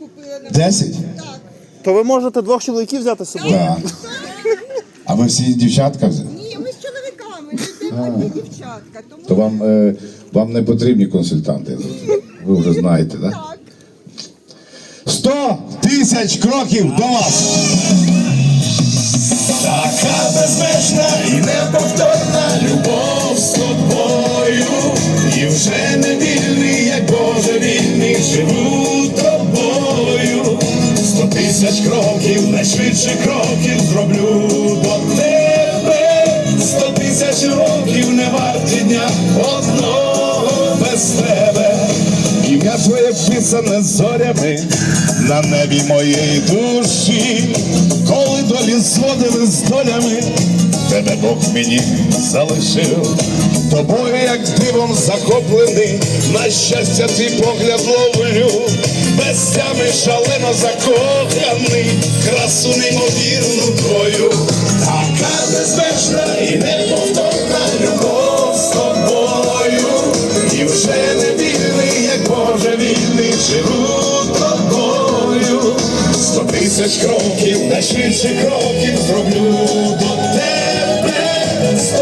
купила на Десять? Так. То ви можете двох чоловіків взяти з собою? Так. А ви всі дівчатка вже? Ні, ми з чоловіками, і дівчатка. Тому То вам, е, вам не потрібні консультанти. Ви вже знаєте, так? так. Сто тисяч кроків до вас! Така безмежна і неповторна любов з тобою, і вже не вільний, як Боже вільний, живу тисяч кроків, найшвидше кроків зроблю до тебе. Сто тисяч років не варті дня одного без тебе. Ім'я твоє вписане зорями на небі моєї душі, коли долі зводили з долями, тебе Бог мені залишив. Тобою, як дивом захоплений, на щастя твій погляд ловлю, без тями шалено закоханий, красу неймовірну твою, така безмежна і неповторна любов з тобою, і вже не вільний, як Боже вільний, живу тобою. Сто тисяч кроків, найшвидше кроків зроблю.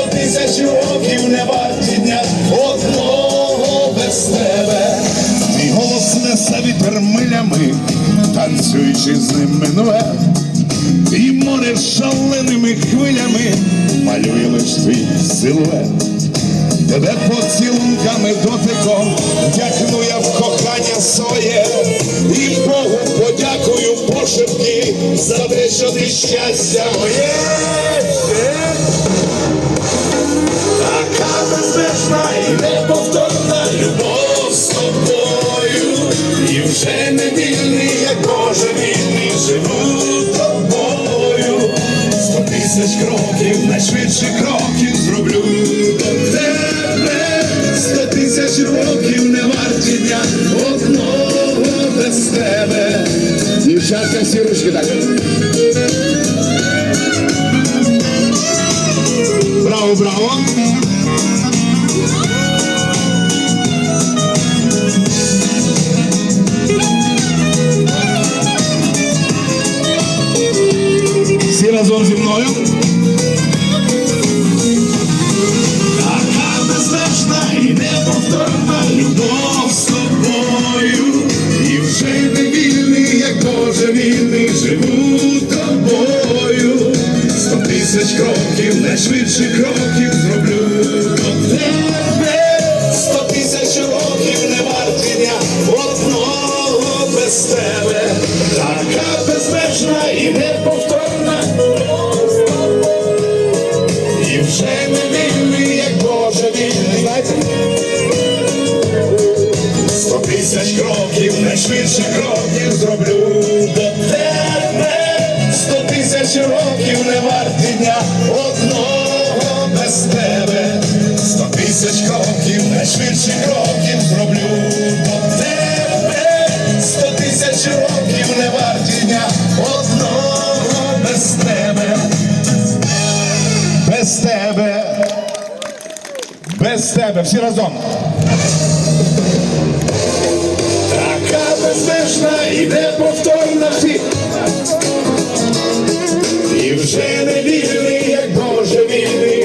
Сто тисяч років не варті дня одного без тебе. Твій голос несе вітер милями, танцюючи з ним минуле. І море шаленими хвилями малює лиш твій силует. Тебе поцілунками дотиком вдягну я в кохання своє, і Богу подякую пошепки за те, що ти щастя моє. Безмежна і неповторна любов з тобою, і вже не вільний, як Боже вільний, живу тобою. Сто тисяч кроків, найшвидше кроків зроблю до тебе. Сто тисяч років не варті дня одного без тебе. Дівчатка, всі ручки так. Браво, браво. Як вільний, живу тобою. Сто тисяч кроків, найшвидше кроків зроблю до тебе. Сто тисяч років не варті дня одного без тебе. Така безмежна і неповторна. І вже не вільний, як Боже вільний. Сто тисяч кроків, найшвидше кроків зроблю тисяч років не варті дня одного без тебе. Сто тисяч кроків, найшвидше кроків зроблю до тебе. Сто тисяч років не варті дня одного без тебе. Без тебе. Без тебе. Всі разом. Така безмежна і неповторна ти. Вже не вільний, як Боже вільний.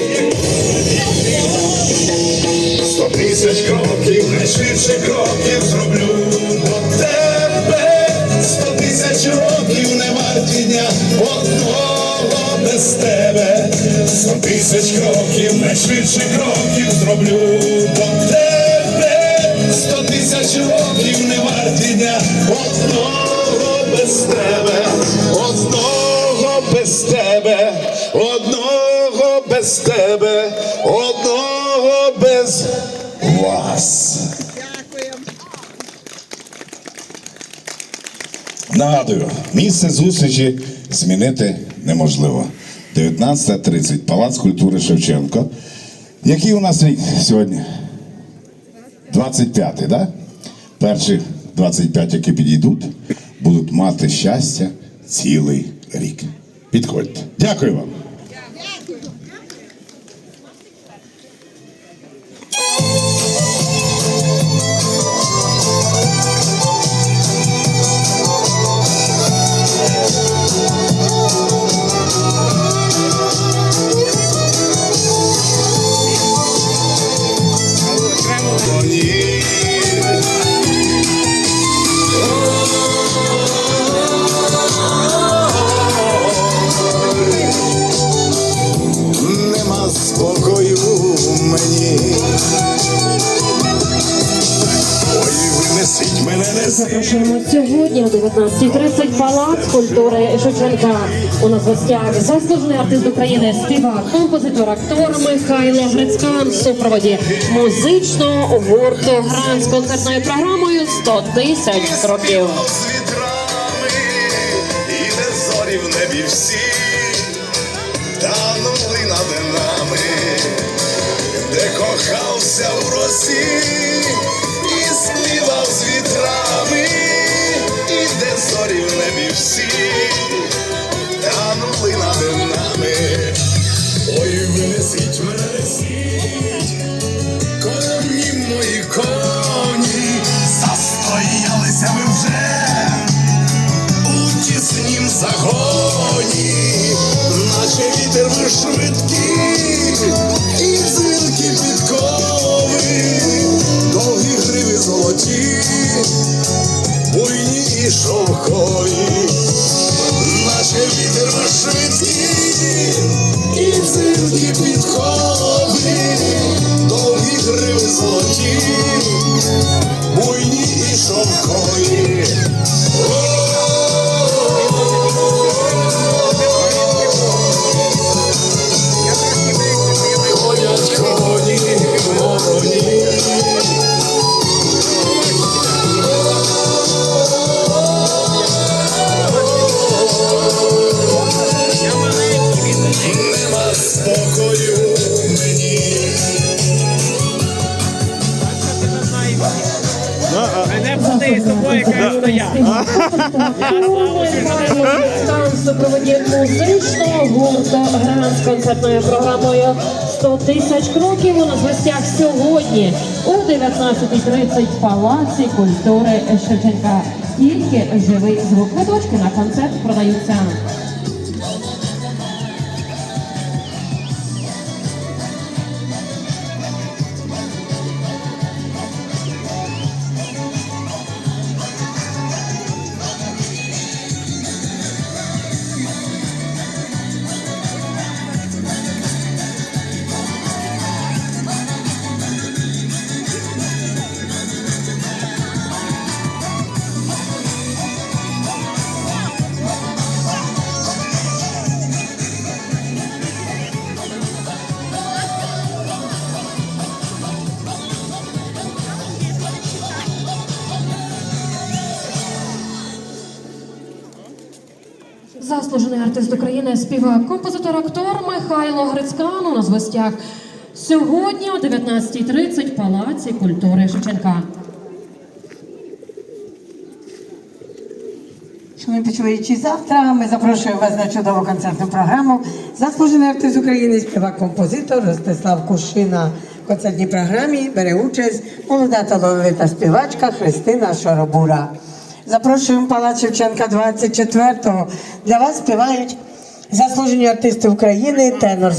Сто тисяч кроків, найшвидше кроків зроблю до тебе. Сто тисяч років не варті дня одного без тебе. Сто тисяч кроків, найшвидше кроків зроблю до тебе. Сто тисяч років не варті дня одного без тебе, одного без тебе, одного без тебе, одного без вас. Нагадую, місце зустрічі змінити неможливо. 19.30, Палац культури Шевченко. Який у нас рік сьогодні? 25-й, так? Да? Перші 25, які підійдуть, будуть мати щастя цілий рік. Підходьте. Дякую вам. Запрошуємо сьогодні о 19.30 Палац культури Шевченка. У нас гостях заслужений артист України, співак, композитор, актор Михайло Грицькан в супроводі музичного гурту Гран з концертною програмою «100 тисяч кроків. і де зорі в небі всі, танули над нами, де кохався у росі, співав з вітрами, гриви золоті, буйні і шовкові. Мене буде з тобою, яка. Стан супроводі музичного гурту Гран з концертною програмою «100 тисяч кроків. У нас в гостях сьогодні о 19.30 в Палаці культури Шевченка. Тільки живий звук. Квиточки на концерт продаються. Заслужений артист України, співак, композитор, актор Михайло Грицькан у нас в гостях. Сьогодні о 19.30 в Палаці культури Шевченка. Шановні почуваючі, завтра ми запрошуємо вас на чудову концертну програму. Заслужений артист України, співак композитор Ростислав Кушина в концертній програмі бере участь молода талановита співачка Христина Шоробура. Запрошуємо Пала Шевченка 24-го. Для вас співають заслужені артисти України, тенор